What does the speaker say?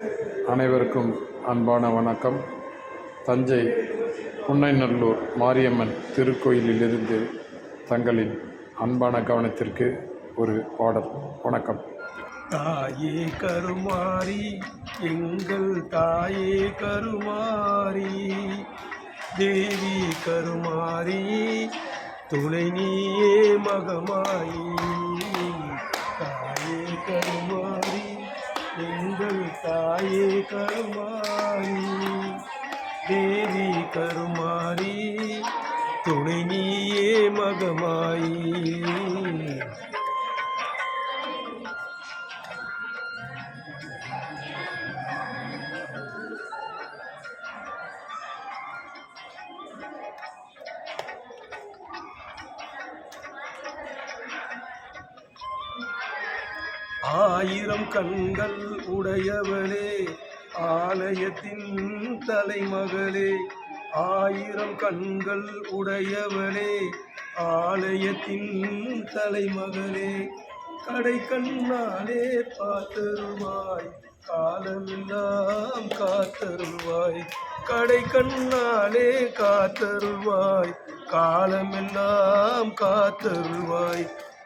அனைவருக்கும் அன்பான வணக்கம். தஞ்சை புன்னைநல்லூர் மாரியம்மன் திருக்கோயிலிலிருந்து தங்களின் அன்பான கவனத்திற்கு ஒரு பாடல். வணக்கம். தாயே கருமாரி எங்கள் தாயே கருமாரி தேவி கருமாரி துணை நீயே மகமாயி. தாயே கருமாரி எங்கள் தாயே கருமாரி தேவி கருமாரி துணை நீயே மகமாயி. ஆயிரம் கண்கள் உடையவளே ஆலயத்தின் தலைமகளே ஆயிரம் கண்கள் உடையவளே ஆலயத்தின் தலைமகளே. கடை கண்ணாலே பார்த்தருவாய் காலமெல்லாம் காத்தருவாய் கடை கண்ணாலே காத்தருவாய் காலமெல்லாம் காத்தருவாய்